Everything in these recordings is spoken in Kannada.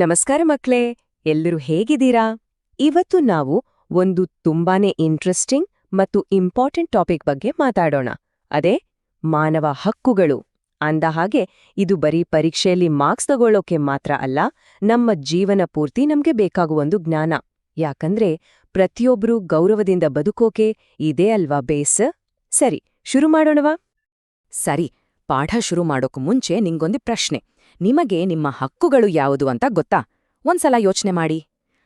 ನಮಸ್ಕಾರ ಮಕ್ಳೇ ಎಲ್ಲರೂ ಹೇಗಿದ್ದೀರಾ? ಇವತ್ತು ನಾವು ಒಂದು ತುಂಬಾನೇ ಇಂಟ್ರೆಸ್ಟಿಂಗ್ ಮತ್ತು ಇಂಪಾರ್ಟೆಂಟ್ ಟಾಪಿಕ್ ಬಗ್ಗೆ ಮಾತಾಡೋಣ. ಅದೇ ಮಾನವ ಹಕ್ಕುಗಳು. ಅಂದ ಹಾಗೆ ಇದು ಬರೀ ಪರೀಕ್ಷೆಯಲ್ಲಿ ಮಾರ್ಕ್ಸ್ ತಗೊಳ್ಳೋಕೆ ಮಾತ್ರ ಅಲ್ಲ, ನಮ್ಮ ಜೀವನ ಪೂರ್ತಿ ನಮ್ಗೆ ಬೇಕಾಗುವ ಒಂದು ಜ್ಞಾನ. ಯಾಕಂದ್ರೆ ಪ್ರತಿಯೊಬ್ರೂ ಗೌರವದಿಂದ ಬದುಕೋಕೆ ಇದೇ ಅಲ್ವಾ ಬೇಸ್ ಸರಿ, ಶುರು ಮಾಡೋಣವಾ? ಸರಿ, ಪಾಠ ಶುರು ಮಾಡೋಕು ಮುಂಚೆ ನಿಂಗೊಂದು ಪ್ರಶ್ನೆ. ನಿಮಗೆ ನಿಮ್ಮ ಹಕ್ಕುಗಳು ಯಾವುದು ಅಂತ ಗೊತ್ತಾ? ಒಂದ್ಸಲ ಯೋಚನೆ ಮಾಡಿ.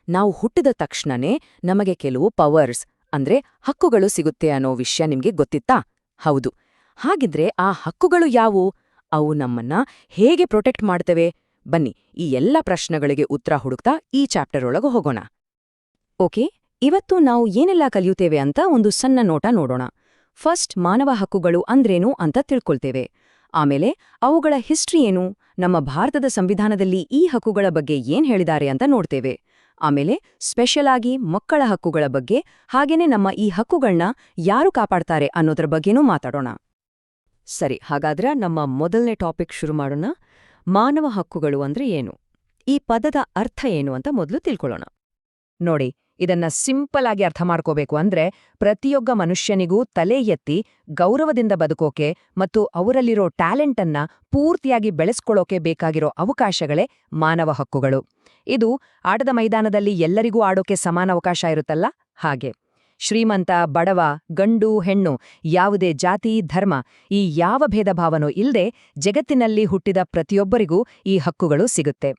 ನಾವು ಹುಟ್ಟಿದ ತಕ್ಷಣನೇ ನಮಗೆ ಕೆಲವು ಪವರ್ಸ್ ಅಂದ್ರೆ ಹಕ್ಕುಗಳು ಸಿಗುತ್ತೆ ಅನ್ನೋ ವಿಷಯ ನಿಮ್ಗೆ ಗೊತ್ತಿತ್ತಾ? ಹೌದು. ಹಾಗಿದ್ರೆ ಆ ಹಕ್ಕುಗಳು ಯಾವುವು ಅವು ನಮ್ಮನ್ನ ಹೇಗೆ ಪ್ರೊಟೆಕ್ಟ್ ಮಾಡ್ತವೆ? ಬನ್ನಿ, ಈ ಎಲ್ಲ ಪ್ರಶ್ನೆಗಳಿಗೆ ಉತ್ತರ ಹುಡುಕ್ತಾ ಈ ಚಾಪ್ಟರ್ ಒಳಗೆ ಹೋಗೋಣ. ಓಕೆ, ಇವತ್ತು ನಾವು ಏನೆಲ್ಲ ಕಲಿಯುತ್ತೇವೆ ಅಂತ ಒಂದು ಸಣ್ಣ ನೋಟ ನೋಡೋಣ. ಫಸ್ಟ್ ಮಾನವ ಹಕ್ಕುಗಳು ಅಂದ್ರೇನು ಅಂತ ತಿಳ್ಕೊಳ್ತೇವೆ. ಆಮೇಲೆ ಅವುಗಳ ಹಿಸ್ಟ್ರಿ ಏನು? ನಮ್ಮ ಭಾರತದ ಸಂವಿಧಾನದಲ್ಲಿ ಈ ಹಕ್ಕುಗಳ ಬಗ್ಗೆ ಏನ್ ಹೇಳಿದ್ದಾರೆ ಅಂತ ನೋಡ್ತೇವೆ. ಆಮೇಲೆ ಸ್ಪೆಷಲ್ ಆಗಿ ಮಕ್ಕಳ ಹಕ್ಕುಗಳ ಬಗ್ಗೆ, ಹಾಗೇನೆ ನಮ್ಮ ಈ ಹಕ್ಕುಗಳನ್ನ ಯಾರು ಕಾಪಾಡ್ತಾರೆ ಅನ್ನೋದ್ರ ಬಗ್ಗೆನೂ ಮಾತಾಡೋಣ. ಸರಿ, ಹಾಗಾದ್ರೆ ನಮ್ಮ ಮೊದಲನೇ ಟಾಪಿಕ್ ಶುರು ಮಾಡೋಣ. ಮಾನವ ಹಕ್ಕುಗಳು ಅಂದ್ರೆ ಏನು? ಈ ಪದದ ಅರ್ಥ ಏನು ಅಂತ ಮೊದಲು ತಿಳ್ಕೊಳ್ಳೋಣ. ನೋಡಿ ಇದನ್ನ ಸಿಂಪಲ್ ಆಗಿ ಅರ್ಥ ಮಾಡ್ಕೋಬೇಕು ಅಂದ್ರೆ ಪ್ರತಿಯೊಬ್ಬ ಮನುಷ್ಯನಿಗೂ ತಲೆ ಎತ್ತಿ ಗೌರವದಿಂದ ಬದುಕೋಕೆ ಮತ್ತು ಅವರಲ್ಲಿರೋ ಟ್ಯಾಲೆಂಟನ್ನ ಪೂರ್ತಿಯಾಗಿ ಬೆಳೆಸ್ಕೊಳ್ಳೋಕೆ ಬೇಕಾಗಿರೋ ಅವಕಾಶಗಳೇ ಮಾನವ ಹಕ್ಕುಗಳು. ಇದು ಆಟದ ಮೈದಾನದಲ್ಲಿ ಎಲ್ಲರಿಗೂ ಆಡೋಕೆ ಸಮಾನ ಅವಕಾಶ ಇರುತ್ತಲ್ಲ? ಹಾಗೆ. ಶ್ರೀಮಂತ, ಬಡವ, ಗಂಡು, ಹೆಣ್ಣು, ಯಾವುದೇ ಜಾತಿ, ಧರ್ಮ ಈ ಯಾವ ಭೇದ ಭಾವನೂ ಇಲ್ಲದೆ ಜಗತ್ತಿನಲ್ಲಿ ಹುಟ್ಟಿದ ಪ್ರತಿಯೊಬ್ಬರಿಗೂ ಈ ಹಕ್ಕುಗಳು ಸಿಗುತ್ತೆ.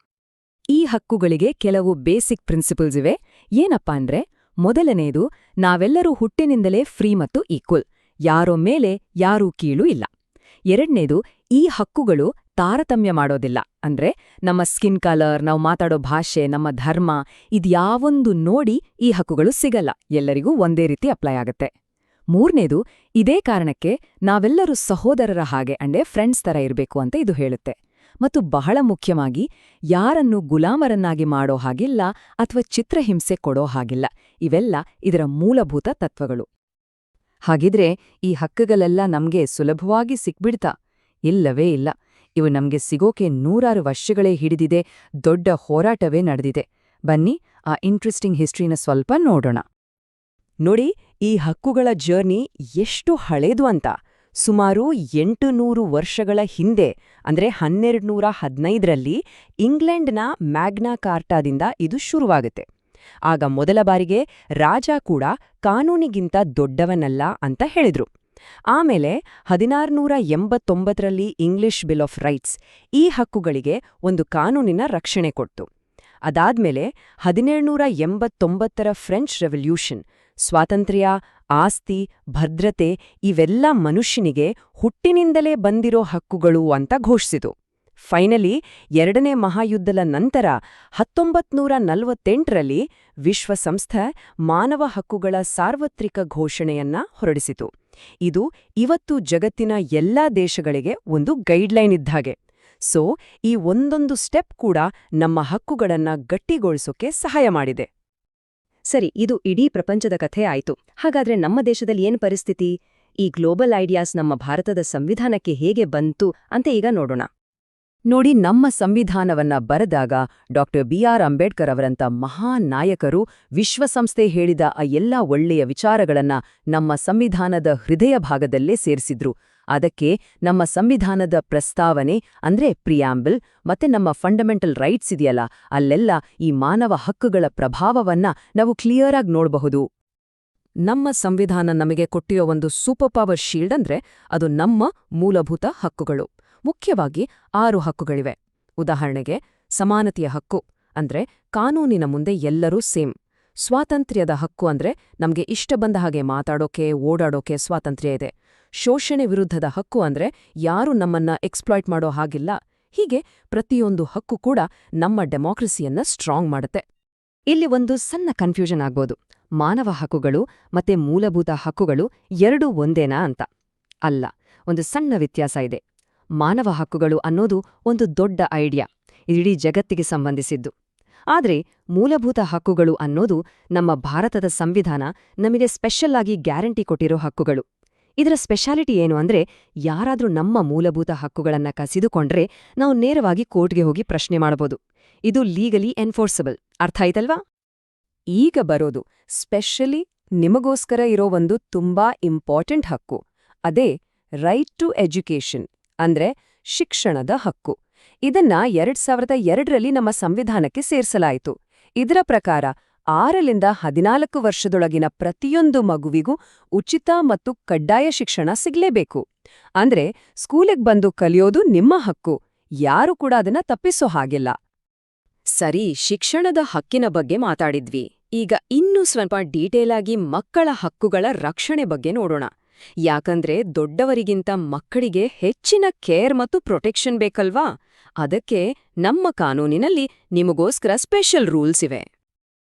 ಈ ಹಕ್ಕುಗಳಿಗೆ ಕೆಲವು ಬೇಸಿಕ್ ಪ್ರಿನ್ಸಿಪಲ್ಸ್ ಇವೆ. ಏನಪ್ಪಾ ಅಂದ್ರೆ ಮೊದಲನೆಯದು ನಾವೆಲ್ಲರೂ ಹುಟ್ಟಿನಿಂದಲೇ ಫ್ರೀ ಮತ್ತು ಈಕ್ವಲ್. ಯಾರೋ ಮೇಲೆ ಯಾರೂ ಕೀಳು ಇಲ್ಲ. ಎರಡನೇದು, ಈ ಹಕ್ಕುಗಳು ತಾರತಮ್ಯ ಮಾಡೋದಿಲ್ಲ. ಅಂದ್ರೆ, ನಮ್ಮ ಸ್ಕಿನ್ ಕಲರ್, ನಾವು ಮಾತಾಡೋ ಭಾಷೆ, ನಮ್ಮ ಧರ್ಮ ಇದ್ಯಾವೊಂದು ನೋಡಿ ಈ ಹಕ್ಕುಗಳು ಸಿಗಲ್ಲ. ಎಲ್ಲರಿಗೂ ಒಂದೇ ರೀತಿ ಅಪ್ಲೈ ಆಗುತ್ತೆ. ಮೂರನೇದು, ಇದೇ ಕಾರಣಕ್ಕೆ ನಾವೆಲ್ಲರೂ ಸಹೋದರರ ಹಾಗೆ ಅಂಡೆ ಫ್ರೆಂಡ್ಸ್ ತರ ಇರಬೇಕು ಅಂತ ಇದು ಹೇಳುತ್ತೆ. ಮತ್ತು ಬಹಳ ಮುಖ್ಯವಾಗಿ ಯಾರನ್ನು ಗುಲಾಮರನ್ನಾಗಿ ಮಾಡೋ ಹಾಗಿಲ್ಲ ಅಥವಾ ಚಿತ್ರಹಿಂಸೆ ಕೊಡೋ ಹಾಗಿಲ್ಲ. ಇವೆಲ್ಲ ಇದರ ಮೂಲಭೂತ ತತ್ವಗಳು. ಹಾಗಿದ್ರೆ ಈ ಹಕ್ಕುಗಳೆಲ್ಲ ನಮ್ಗೆ ಸುಲಭವಾಗಿ ಸಿಕ್ಬಿಡ್ತಾ? ಇಲ್ಲವೇ ಇಲ್ಲ. ಇವು ನಮ್ಗೆ ಸಿಗೋಕೆ ನೂರಾರು ವರ್ಷಗಳೇ ಹಿಡಿದಿದೆ, ದೊಡ್ಡ ಹೋರಾಟವೇ ನಡೆದಿದೆ. ಬನ್ನಿ, ಆ ಇಂಟ್ರೆಸ್ಟಿಂಗ್ ಹಿಸ್ಟ್ರಿನ ಸ್ವಲ್ಪ ನೋಡೋಣ. ನೋಡಿ, ಈ ಹಕ್ಕುಗಳ ಜರ್ನಿ ಎಷ್ಟು ಹಳೇದು ಅಂತ. ಸುಮಾರು ಎಂಟು ನೂರು ವರ್ಷಗಳ ಹಿಂದೆ, ಅಂದ್ರೆ ಹನ್ನೆರಡ್ನೂರ ಹದಿನೈದರಲ್ಲಿ ಇಂಗ್ಲೆಂಡ್ನ ಮ್ಯಾಗ್ನಾ ಕಾರ್ಟಾದಿಂದ ಇದು ಶುರುವಾಗುತ್ತೆ. ಆಗ ಮೊದಲ ಬಾರಿಗೆ ರಾಜ ಕೂಡ ಕಾನೂನಿಗಿಂತ ದೊಡ್ಡವನಲ್ಲ ಅಂತ ಹೇಳಿದ್ರು. ಆಮೇಲೆ ಹದಿನಾರುನೂರ ಎಂಬತ್ತೊಂಬತ್ತರಲ್ಲಿ ಇಂಗ್ಲಿಷ್ ಬಿಲ್ ಆಫ್ ರೈಟ್ಸ್ ಈ ಹಕ್ಕುಗಳಿಗೆ ಒಂದು ಕಾನೂನಿನ ರಕ್ಷಣೆ ಕೊಡ್ತು. ಅದಾದ್ಮೇಲೆ ಹದಿನೇಳುನೂರ ಎಂಬತ್ತೊಂಬತ್ತರ ಫ್ರೆಂಚ್ ರೆವಲ್ಯೂಷನ್ ಸ್ವಾತಂತ್ರ್ಯ, ಆಸ್ತಿ, ಭದ್ರತೆ ಇವೆಲ್ಲ ಮನುಷ್ಯನಿಗೆ ಹುಟ್ಟಿನಿಂದಲೇ ಬಂದಿರೋ ಹಕ್ಕುಗಳು ಅಂತ ಘೋಷಿಸಿತು. ಫೈನಲಿ ಎರಡನೇ ಮಹಾಯುದ್ಧದ ನಂತರ ಹತ್ತೊಂಬತ್ನೂರ ನಲವತ್ತೆಂಟರಲ್ಲಿ ವಿಶ್ವಸಂಸ್ಥೆ ಮಾನವ ಹಕ್ಕುಗಳ ಸಾರ್ವತ್ರಿಕ ಘೋಷಣೆಯನ್ನ ಹೊರಡಿಸಿತು. ಇದು ಇವತ್ತು ಜಗತ್ತಿನ ಎಲ್ಲಾ ದೇಶಗಳಿಗೆ ಒಂದು ಗೈಡ್ಲೈನ್ ಇದ್ದಾಗೆ ಸೊ, ಈ ಒಂದೊಂದು ಸ್ಟೆಪ್ ಕೂಡ ನಮ್ಮ ಹಕ್ಕುಗಳನ್ನ ಗಟ್ಟಿಗೊಳಿಸೋಕೆ ಸಹಾಯ ಮಾಡಿದೆ. ಸರಿ, ಇದು ಇಡೀ ಪ್ರಪಂಚದ ಕಥೆ ಆಯಿತು. ಹಾಗಾದ್ರೆ ನಮ್ಮ ದೇಶದಲ್ಲಿ ಏನು ಪರಿಸ್ಥಿತಿ? ಈ ಗ್ಲೋಬಲ್ ಐಡಿಯಾಸ್ ನಮ್ಮ ಭಾರತದ ಸಂವಿಧಾನಕ್ಕೆ ಹೇಗೆ ಬಂತು ಅಂತ ಈಗ ನೋಡೋಣ. ನೋಡಿ, ನಮ್ಮ ಸಂವಿಧಾನವನ್ನ ಬರೆದಾಗ ಡಾಕ್ಟರ್ ಬಿ. ಆರ್. ಅಂಬೇಡ್ಕರ್ ಅವರಂತ ಮಹಾನ್ ನಾಯಕರು ವಿಶ್ವಸಂಸ್ಥೆ ಹೇಳಿದ ಆ ಎಲ್ಲಾ ಒಳ್ಳೆಯ ವಿಚಾರಗಳನ್ನ ನಮ್ಮ ಸಂವಿಧಾನದ ಹೃದಯ ಭಾಗದಲ್ಲೇ ಸೇರಿಸಿದ್ರು. ಅದಕ್ಕೆ ನಮ್ಮ ಸಂವಿಧಾನದ ಪ್ರಸ್ತಾವನೆ, ಅಂದ್ರೆ ಪ್ರಿಯಾಂಬಲ್ ಮತ್ತೆ ನಮ್ಮ ಫಂಡಮೆಂಟಲ್ ರೈಟ್ಸ್ ಇದೆಯಲ್ಲ, ಅಲ್ಲೆಲ್ಲ ಈ ಮಾನವ ಹಕ್ಕುಗಳ ಪ್ರಭಾವವನ್ನ ನಾವು ಕ್ಲಿಯರ್ ಆಗಿ ನೋಡಬಹುದು. ನಮ್ಮ ಸಂವಿಧಾನ ನಮಗೆ ಕೊಟ್ಟಿರೋ ಒಂದು ಸೂಪರ್ ಪವರ್ ಶೀಲ್ಡ್ ಅಂದ್ರೆ ಅದು ನಮ್ಮ ಮೂಲಭೂತ ಹಕ್ಕುಗಳು. ಮುಖ್ಯವಾಗಿ ಆರು ಹಕ್ಕುಗಳಿವೆ. ಉದಾಹರಣೆಗೆ ಸಮಾನತೆಯ ಹಕ್ಕು, ಅಂದ್ರೆ ಕಾನೂನಿನ ಮುಂದೆ ಎಲ್ಲರೂ ಸೇಮ್. ಸ್ವಾತಂತ್ರ್ಯದ ಹಕ್ಕು ಅಂದ್ರೆ ನಮ್ಗೆ ಇಷ್ಟ ಬಂದ ಹಾಗೆ ಮಾತಾಡೋಕೆ, ಓಡಾಡೋಕೆ ಸ್ವಾತಂತ್ರ್ಯ ಇದೆ. ಶೋಷಣೆ ವಿರುದ್ಧದ ಹಕ್ಕು ಅಂದ್ರೆ ಯಾರು ನಮ್ಮನ್ನ ಎಕ್ಸ್ಪ್ಲಾಯ್ಟ್ ಮಾಡೋ ಹಾಗಿಲ್ಲ. ಹೀಗೆ ಪ್ರತಿಯೊಂದು ಹಕ್ಕು ಕೂಡ ನಮ್ಮ ಡೆಮಾಕ್ರಸಿಯನ್ನ ಸ್ಟ್ರಾಂಗ್ ಮಾಡುತ್ತೆ. ಇಲ್ಲಿ ಒಂದು ಸಣ್ಣ ಕನ್ಫ್ಯೂಷನ್ ಆಗ್ಬೋದು. ಮಾನವ ಹಕ್ಕುಗಳು ಮತ್ತೆ ಮೂಲಭೂತ ಹಕ್ಕುಗಳು ಎರಡೂ ಒಂದೇನಾ ಅಂತ. ಅಲ್ಲ, ಒಂದು ಸಣ್ಣ ವ್ಯತ್ಯಾಸ ಇದೆ. ಮಾನವ ಹಕ್ಕುಗಳು ಅನ್ನೋದು ಒಂದು ದೊಡ್ಡ ಐಡಿಯಾ ಇಡೀ ಜಗತ್ತಿಗೆ ಸಂಬಂಧಿಸಿದ್ದು. ಆದರೆ ಮೂಲಭೂತ ಹಕ್ಕುಗಳು ಅನ್ನೋದು ನಮ್ಮ ಭಾರತದ ಸಂವಿಧಾನ ನಮಗೆ ಸ್ಪೆಷಲ್ ಆಗಿ ಗ್ಯಾರಂಟಿ ಕೊಟ್ಟಿರೋ ಹಕ್ಕುಗಳು. ಇದರ ಸ್ಪೆಷಾಲಿಟಿ ಏನು ಅಂದ್ರೆ ಯಾರಾದರೂ ನಮ್ಮ ಮೂಲಭೂತ ಹಕ್ಕುಗಳನ್ನ ಕಸಿದುಕೊಂಡ್ರೆ ನಾವು ನೇರವಾಗಿ ಕೋರ್ಟ್ಗೆ ಹೋಗಿ ಪ್ರಶ್ನೆ ಮಾಡಬಹುದು ಇದು ಲೀಗಲಿ ಎನ್ಫೋರ್ಸಬಲ್ ಅರ್ಥ ಆಯ್ತಲ್ವಾ? ಈಗ ಬರೋದು. ಸ್ಪೆಷಲಿ ನಿಮಗೋಸ್ಕರ ಇರೋ ಒಂದು ತುಂಬಾ ಇಂಪಾರ್ಟೆಂಟ್ ಹಕ್ಕು. ಅದೇ ರೈಟ್ ಟು ಎಜುಕೇಷನ್ ಅಂದ್ರೆ ಶಿಕ್ಷಣದ ಹಕ್ಕು. ಇದನ್ನ ಎರಡ್ ಸಾವಿರದ ಎರಡರಲ್ಲಿ ನಮ್ಮ ಸಂವಿಧಾನಕ್ಕೆ ಸೇರಿಸಲಾಯಿತು. ಇದರ ಪ್ರಕಾರ ಆರರಿಂದ ಹದಿನಾಲ್ಕು ವರ್ಷದೊಳಗಿನ ಪ್ರತಿಯೊಂದು ಮಗುವಿಗೂ ಉಚಿತ ಮತ್ತು ಕಡ್ಡಾಯ ಶಿಕ್ಷಣ ಸಿಗ್ಲೇಬೇಕು. ಅಂದ್ರೆ ಸ್ಕೂಲಿಗೆ ಬಂದು ಕಲಿಯೋದು ನಿಮ್ಮ ಹಕ್ಕು. ಯಾರು ಕೂಡ ಅದನ್ನ ತಪ್ಪಿಸೋ ಹಾಗಿಲ್ಲ. ಸರಿ, ಶಿಕ್ಷಣದ ಹಕ್ಕಿನ ಬಗ್ಗೆ ಮಾತಾಡಿದ್ವಿ. ಈಗ ಇನ್ನೂ ಸ್ವಲ್ಪ ಡೀಟೇಲ್ ಆಗಿ ಮಕ್ಕಳ ಹಕ್ಕುಗಳ ರಕ್ಷಣೆ ಬಗ್ಗೆ ನೋಡೋಣ. ಯಾಕಂದ್ರೆ ದೊಡ್ಡವರಿಗಿಂತ ಮಕ್ಕಳಿಗೆ ಹೆಚ್ಚಿನ ಕೇರ್ ಮತ್ತು ಪ್ರೊಟೆಕ್ಷನ್ ಬೇಕಲ್ವಾ? ಅದಕ್ಕೆ ನಮ್ಮ ಕಾನೂನಿನಲ್ಲಿ ನಿಮಗೋಸ್ಕರ ಸ್ಪೆಷಲ್ ರೂಲ್ಸ್ ಇವೆ.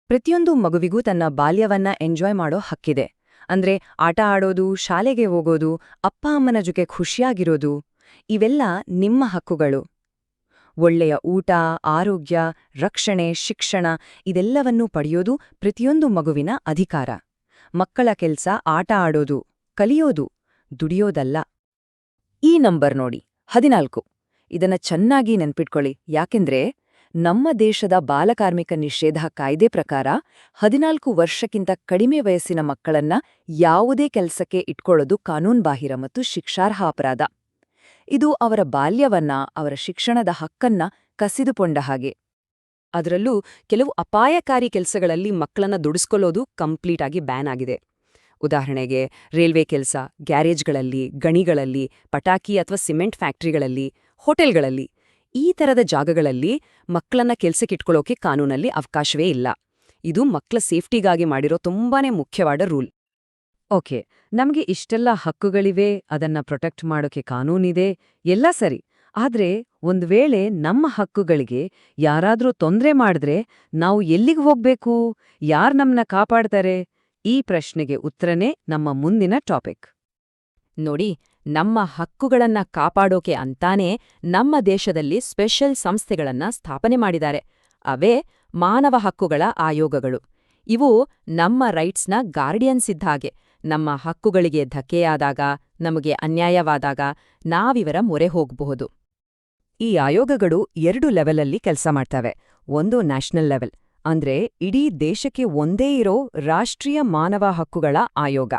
ಪ್ರತಿಯೊಂದು ಮಗುವಿಗೂ ತನ್ನ ಬಾಲ್ಯವನ್ನ ಎಂಜಾಯ್ ಮಾಡೋ ಹಕ್ಕಿದೆ. ಅಂದ್ರೆ ಆಟ ಆಡೋದು, ಶಾಲೆಗೆ ಹೋಗೋದು, ಅಪ್ಪ ಅಮ್ಮನ ಜೊತೆ ಖುಷಿಯಾಗಿರೋದು, ಇವೆಲ್ಲ ನಿಮ್ಮ ಹಕ್ಕುಗಳು. ಒಳ್ಳೆಯ ಊಟ, ಆರೋಗ್ಯ, ರಕ್ಷಣೆ, ಶಿಕ್ಷಣ ಇದೆಲ್ಲವನ್ನೂ ಪಡೆಯೋದು ಪ್ರತಿಯೊಂದು ಮಗುವಿನ ಅಧಿಕಾರ. ಮಕ್ಕಳ ಕೆಲ್ಸ ಆಟ ಆಡೋದು, ಕಲಿಯೋದು, ದುಡಿಯೋದಲ್ಲ. ಈ ನಂಬರ್ ನೋಡಿ, ಹದಿನಾಲ್ಕು. ಇದನ್ನ ಚೆನ್ನಾಗಿ ನೆನ್ಪಿಟ್ಕೊಳ್ಳಿ. ಯಾಕೆಂದ್ರೆ ನಮ್ಮ ದೇಶದ ಬಾಲಕಾರ್ಮಿಕ ನಿಷೇಧ ಕಾಯ್ದೆ ಪ್ರಕಾರ ಹದಿನಾಲ್ಕು ವರ್ಷಕ್ಕಿಂತ ಕಡಿಮೆ ವಯಸ್ಸಿನ ಮಕ್ಕಳನ್ನ ಯಾವುದೇ ಕೆಲಸಕ್ಕೆ ಇಟ್ಕೊಳ್ಳೋದು ಕಾನೂನ್ಬಾಹಿರ ಮತ್ತು ಶಿಕ್ಷಾರ್ಹ ಅಪರಾಧ. ಇದು ಅವರ ಬಾಲ್ಯವನ್ನ, ಅವರ ಶಿಕ್ಷಣದ ಹಕ್ಕನ್ನ ಕಸಿದುಕೊಂಡ ಹಾಗೆ. ಅದರಲ್ಲೂ ಕೆಲವು ಅಪಾಯಕಾರಿ ಕೆಲಸಗಳಲ್ಲಿ ಮಕ್ಕಳನ್ನ ದುಡಿಸ್ಕೊಳ್ಳೋದು ಕಂಪ್ಲೀಟ್ ಆಗಿ ಬ್ಯಾನ್ ಆಗಿದೆ. ಉದಾಹರಣೆಗೆ, ರೈಲ್ವೆ ಕೆಲಸ, ಗ್ಯಾರೇಜ್ಗಳಲ್ಲಿ, ಗಣಿಗಳಲ್ಲಿ, ಪಟಾಕಿ ಅಥವಾ ಸಿಮೆಂಟ್ ಫ್ಯಾಕ್ಟರಿಗಳಲ್ಲಿ, ಹೋಟೆಲ್ಗಳಲ್ಲಿ ಈ ಥರದ ಜಾಗಗಳಲ್ಲಿ ಮಕ್ಕಳನ್ನ ಕೆಲ್ಸಕ್ಕಿಟ್ಕೊಳ್ಳೋಕೆ ಕಾನೂನಲ್ಲಿ ಅವಕಾಶವೇ ಇಲ್ಲ. ಇದು ಮಕ್ಕಳ ಸೇಫ್ಟಿಗಾಗಿ ಮಾಡಿರೋ ತುಂಬಾನೇ ಮುಖ್ಯವಾದ ರೂಲ್. ಓಕೆ, ನಮಗೆ ಇಷ್ಟೆಲ್ಲ ಹಕ್ಕುಗಳಿವೆ, ಅದನ್ನ ಪ್ರೊಟೆಕ್ಟ್ ಮಾಡೋಕೆ ಕಾನೂನಿದೆ, ಎಲ್ಲ ಸರಿ. ಆದ್ರೆ ಒಂದ್ ವೇಳೆ ನಮ್ಮ ಹಕ್ಕುಗಳಿಗೆ ಯಾರಾದ್ರೂ ತೊಂದ್ರೆ ಮಾಡಿದ್ರೆ ನಾವು ಎಲ್ಲಿಗೆ ಹೋಗ್ಬೇಕು? ಯಾರ್ ನಮ್ಮನ್ನ ಕಾಪಾಡ್ತಾರೆ? ಈ ಪ್ರಶ್ನೆಗೆ ಉತ್ತರನೇ ನಮ್ಮ ಮುಂದಿನ ಟಾಪಿಕ್. ನೋಡಿ ನಮ್ಮ ಹಕ್ಕುಗಳನ್ನ ಕಾಪಾಡೋಕೆ ಅಂತಾನೇ ನಮ್ಮ ದೇಶದಲ್ಲಿ ಸ್ಪೆಷಲ್ ಸಂಸ್ಥೆಗಳನ್ನ ಸ್ಥಾಪನೆ ಮಾಡಿದ್ದಾರೆ. ಅವೇ ಮಾನವ ಹಕ್ಕುಗಳ ಆಯೋಗಗಳು. ಇವು ನಮ್ಮ ರೈಟ್ಸ್ನ ಗಾರ್ಡಿಯನ್ಸ್ ಇದ್ದ ಹಾಗೆ. ನಮ್ಮ ಹಕ್ಕುಗಳಿಗೆ ಧಕ್ಕೆಯಾದಾಗ, ನಮಗೆ ಅನ್ಯಾಯವಾದಾಗ ನಾವಿವರ ಮೊರೆ ಹೋಗಬಹುದು. ಈ ಆಯೋಗಗಳು ಎರಡು ಲೆವೆಲಲ್ಲಿ ಕೆಲಸ ಮಾಡ್ತವೆ. ಒಂದು ನ್ಯಾಷನಲ್ ಲೆವೆಲ್, ಅಂದ್ರೆ ಇಡೀ ದೇಶಕ್ಕೆ ಒಂದೇ ಇರೋ ರಾಷ್ಟ್ರೀಯ ಮಾನವ ಹಕ್ಕುಗಳ ಆಯೋಗ.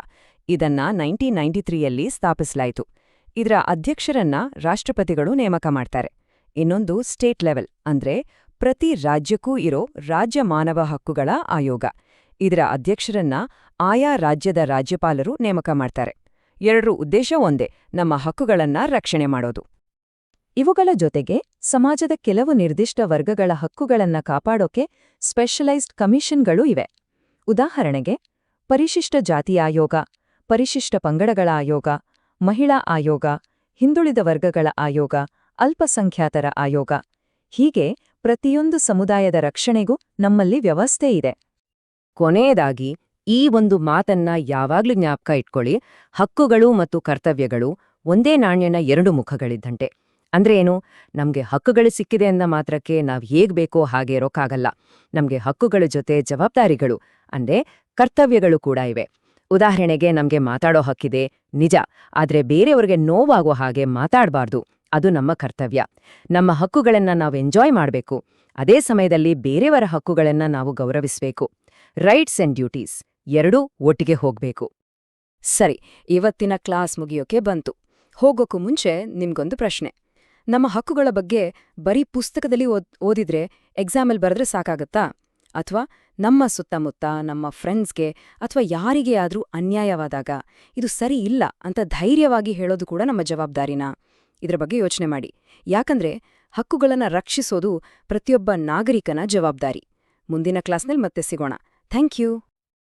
ಇದನ್ನ ನೈನ್ಟೀನ್ ನೈಂಟಿ ತ್ರೀಯಲ್ಲಿ ಸ್ಥಾಪಿಸಲಾಯಿತು. ಇದರ ಅಧ್ಯಕ್ಷರನ್ನ ರಾಷ್ಟ್ರಪತಿಗಳು ನೇಮಕ ಮಾಡ್ತಾರೆ. ಇನ್ನೊಂದು ಸ್ಟೇಟ್ ಲೆವೆಲ್, ಅಂದ್ರೆ ಪ್ರತಿ ರಾಜ್ಯಕ್ಕೂ ಇರೋ ರಾಜ್ಯ ಮಾನವ ಹಕ್ಕುಗಳ ಆಯೋಗ. ಇದರ ಅಧ್ಯಕ್ಷರನ್ನ ಆಯಾ ರಾಜ್ಯದ ರಾಜ್ಯಪಾಲರು ನೇಮಕ ಮಾಡ್ತಾರೆ. ಎರಡರ ಉದ್ದೇಶ ಒಂದೇ, ನಮ್ಮ ಹಕ್ಕುಗಳನ್ನ ರಕ್ಷಣೆ ಮಾಡೋದು. ಇವುಗಳ ಜೊತೆಗೆ ಸಮಾಜದ ಕೆಲವು ನಿರ್ದಿಷ್ಟ ವರ್ಗಗಳ ಹಕ್ಕುಗಳನ್ನ ಕಾಪಾಡೋಕೆ ಸ್ಪೆಷಲೈಸ್ಡ್ ಕಮಿಷನ್ಗಳೂ ಇವೆ. ಉದಾಹರಣೆಗೆ, ಪರಿಶಿಷ್ಟ ಜಾತಿ ಆಯೋಗ ಪರಿಶಿಷ್ಟ ಪಂಗಡಗಳ ಆಯೋಗ, ಮಹಿಳಾ ಆಯೋಗ, ಹಿಂದುಳಿದ ವರ್ಗಗಳ ಆಯೋಗ, ಅಲ್ಪಸಂಖ್ಯಾತರ ಆಯೋಗ. ಹೀಗೆ ಪ್ರತಿಯೊಂದು ಸಮುದಾಯದ ರಕ್ಷಣೆಗೂ ನಮ್ಮಲ್ಲಿ ವ್ಯವಸ್ಥೆ ಇದೆ. ಕೊನೆಯದಾಗಿ, ಈ ಒಂದು ಮಾತನ್ನ ಯಾವಾಗ್ಲೂ ಜ್ಞಾಪಕ ಇಟ್ಕೊಳ್ಳಿ. ಹಕ್ಕುಗಳು ಮತ್ತು ಕರ್ತವ್ಯಗಳು ಒಂದೇ ನಾಣ್ಯನ ಎರಡು ಮುಖಗಳಿದ್ದಂತೆ. ಅಂದ್ರೆ ಏನು? ನಮ್ಗೆ ಹಕ್ಕುಗಳು ಸಿಕ್ಕಿದೆ ಅಂದ ಮಾತ್ರಕ್ಕೆ ನಾವ್ ಹೇಗ್ ಬೇಕೋ ಹಾಗೆ ಇರೋಕ್ಕಾಗಲ್ಲ. ನಮ್ಗೆ ಹಕ್ಕುಗಳ ಜೊತೆ ಜವಾಬ್ದಾರಿಗಳು, ಅಂದ್ರೆ ಕರ್ತವ್ಯಗಳು ಕೂಡ ಇವೆ. ಉದಾಹರಣೆಗೆ ನಮಗೆ ಮಾತಾಡೋ ಹಕ್ಕಿದೆ, ನಿಜ. ಆದರೆ ಬೇರೆಯವ್ರಿಗೆ ನೋವಾಗೋ ಹಾಗೆ ಮಾತಾಡಬಾರ್ದು. ಅದು ನಮ್ಮ ಕರ್ತವ್ಯ. ನಮ್ಮ ಹಕ್ಕುಗಳನ್ನ ನಾವು ಎಂಜಾಯ್ ಮಾಡಬೇಕು. ಅದೇ ಸಮಯದಲ್ಲಿ ಬೇರೆಯವರ ಹಕ್ಕುಗಳನ್ನ ನಾವು ಗೌರವಿಸಬೇಕು. ರೈಟ್ಸ್ ಅಂಡ್ ಡ್ಯೂಟೀಸ್ ಎರಡೂ ಒಟ್ಟಿಗೆ ಹೋಗಬೇಕು. ಸರಿ, ಇವತ್ತಿನ ಕ್ಲಾಸ್ ಮುಗಿಯೋಕೆ ಬಂತು. ಹೋಗೋಕ್ಕೂ ಮುಂಚೆ ನಿಮ್ಗೊಂದು ಪ್ರಶ್ನೆ. ನಮ್ಮ ಹಕ್ಕುಗಳ ಬಗ್ಗೆ ಬರೀ ಪುಸ್ತಕದಲ್ಲಿ ಓದ್, ಓದಿದ್ರೆ ಎಕ್ಸಾಮಲ್ಲಿ ಬರೆದ್ರೆ ಸಾಕಾಗತ್ತಾ? ಅಥವಾ ನಮ್ಮ ಸುತ್ತಮುತ್ತ, ನಮ್ಮ ಫ್ರೆಂಡ್ಸ್ಗೆ ಅಥವಾ ಯಾರಿಗೆ ಆದರೂ ಅನ್ಯಾಯವಾದಾಗ ಇದು ಸರಿ ಇಲ್ಲ ಅಂತ ಧೈರ್ಯವಾಗಿ ಹೇಳೋದು ಕೂಡ ನಮ್ಮ ಜವಾಬ್ದಾರಿನಾ? ಇದರ ಬಗ್ಗೆ ಯೋಚನೆ ಮಾಡಿ. ಯಾಕಂದ್ರೆ ಹಕ್ಕುಗಳನ್ನು ರಕ್ಷಿಸೋದು ಪ್ರತಿಯೊಬ್ಬ ನಾಗರಿಕನ ಜವಾಬ್ದಾರಿ. ಮುಂದಿನ ಕ್ಲಾಸ್ನಲ್ಲಿ ಮತ್ತೆ ಸಿಗೋಣ. Thank you